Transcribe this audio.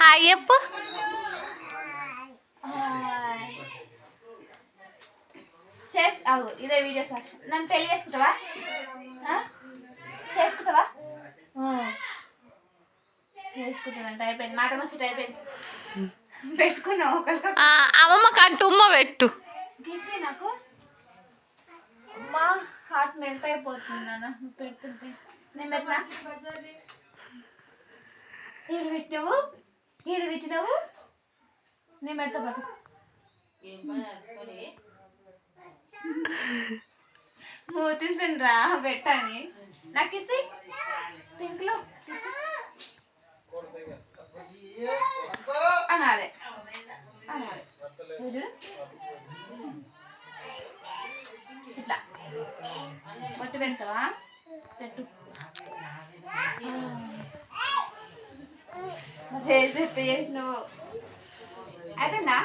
Hi చెప్పు. చేస్ అవు ఇదే వీడియో సాక్షి. నన్ను పెళ్ళి చేసుకుంటావా? చేసుకుంటావా. చేసుకుంటానంట అయిపోయింది. మాట ముచ్చట అయిపోయింది. పెట్టుకున్నావు ఒకరికి అమ్మమ్మకి ఉమ్మ పెట్టు. కిసి నాకు. మా హార్ట్ మెల్ట్ అయిపోతుంది నాన్న. పెడుతుంటే. నేను పెట్టినా? ఏడు పెట్టినావు ఏడు పెట్టినావు నేను పెడతా పట్టు మూతిస్తుండ్రా పెట్టని. నాకు ఇసి పింక్లో అనాలి. అనాలి. ఇట్లా. బొట్టు పెడతావా? పెట్టు. చేసినావు అయిపోయిందా